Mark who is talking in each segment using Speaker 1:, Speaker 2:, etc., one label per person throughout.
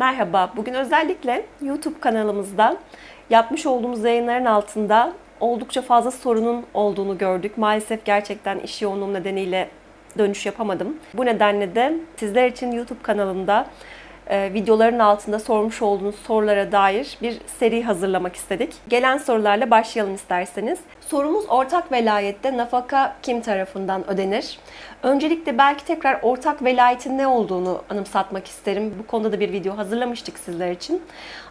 Speaker 1: Merhaba, bugün özellikle YouTube kanalımızda yapmış olduğumuz yayınların altında oldukça fazla sorunun olduğunu gördük. Maalesef gerçekten iş yoğunluğum nedeniyle dönüş yapamadım. Bu nedenle de sizler için YouTube kanalımda e, videoların altında sormuş olduğunuz sorulara dair bir seri hazırlamak istedik. Gelen sorularla başlayalım isterseniz. Sorumuz ortak velayette nafaka kim tarafından ödenir? Öncelikle belki tekrar ortak velayetin ne olduğunu anımsatmak isterim. Bu konuda da bir video hazırlamıştık sizler için.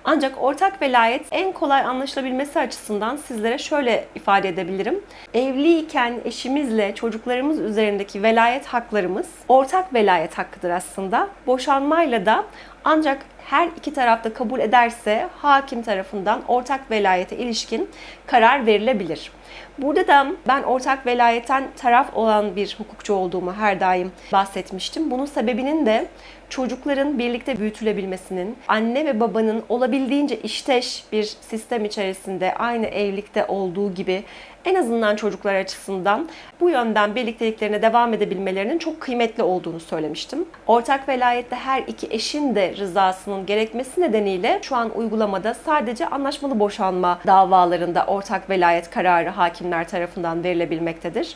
Speaker 1: Ancak ortak velayet en kolay anlaşılabilmesi açısından sizlere şöyle ifade edebilirim. Evliyken eşimizle çocuklarımız üzerindeki velayet haklarımız ortak velayet hakkıdır aslında. Boşanmayla da ancak her iki tarafta kabul ederse hakim tarafından ortak velayete ilişkin karar verilebilir. Burada da ben ortak velayetten taraf olan bir hukukçu olduğumu her daim bahsetmiştim. Bunun sebebinin de çocukların birlikte büyütülebilmesinin, anne ve babanın olabildiğince işteş bir sistem içerisinde aynı evlilikte olduğu gibi en azından çocuklar açısından bu yönden birlikteliklerine devam edebilmelerinin çok kıymetli olduğunu söylemiştim. Ortak velayette her iki eşin de rızasının gerekmesi nedeniyle şu an uygulamada sadece anlaşmalı boşanma davalarında ortak velayet kararı hakimler tarafından verilebilmektedir.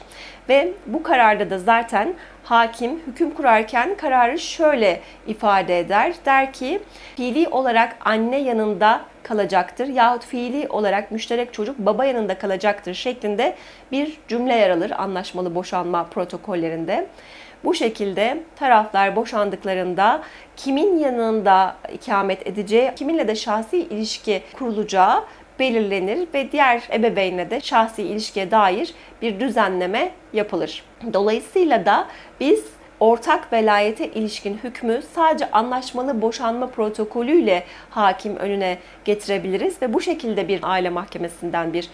Speaker 1: Ve bu kararda da zaten hakim hüküm kurarken kararı şöyle ifade eder. Der ki fiili olarak anne yanında kalacaktır yahut fiili olarak müşterek çocuk baba yanında kalacaktır şeklinde bir cümle yer alır anlaşmalı boşanma protokollerinde. Bu şekilde taraflar boşandıklarında kimin yanında ikamet edeceği, kiminle de şahsi ilişki kurulacağı belirlenir ve diğer ebeveynle de şahsi ilişkiye dair bir düzenleme yapılır. Dolayısıyla da biz ortak velayete ilişkin hükmü sadece anlaşmalı boşanma protokolüyle hakim önüne getirebiliriz ve bu şekilde bir aile mahkemesinden bir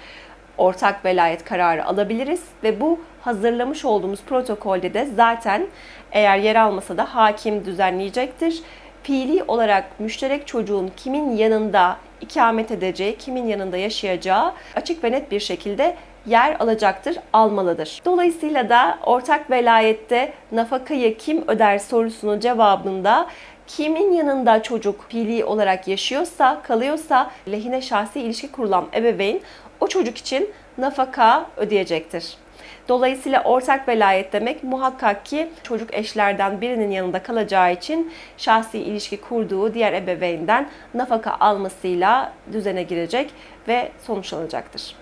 Speaker 1: ortak velayet kararı alabiliriz ve bu hazırlamış olduğumuz protokolde de zaten eğer yer almasa da hakim düzenleyecektir. Fiili olarak müşterek çocuğun kimin yanında ikamet edeceği, kimin yanında yaşayacağı açık ve net bir şekilde yer alacaktır, almalıdır. Dolayısıyla da ortak velayette nafakayı kim öder sorusunun cevabında kimin yanında çocuk fiili olarak yaşıyorsa, kalıyorsa lehine şahsi ilişki kurulan ebeveyn o çocuk için nafaka ödeyecektir. Dolayısıyla ortak velayet demek muhakkak ki çocuk eşlerden birinin yanında kalacağı için şahsi ilişki kurduğu diğer ebeveynden nafaka almasıyla düzene girecek ve sonuçlanacaktır.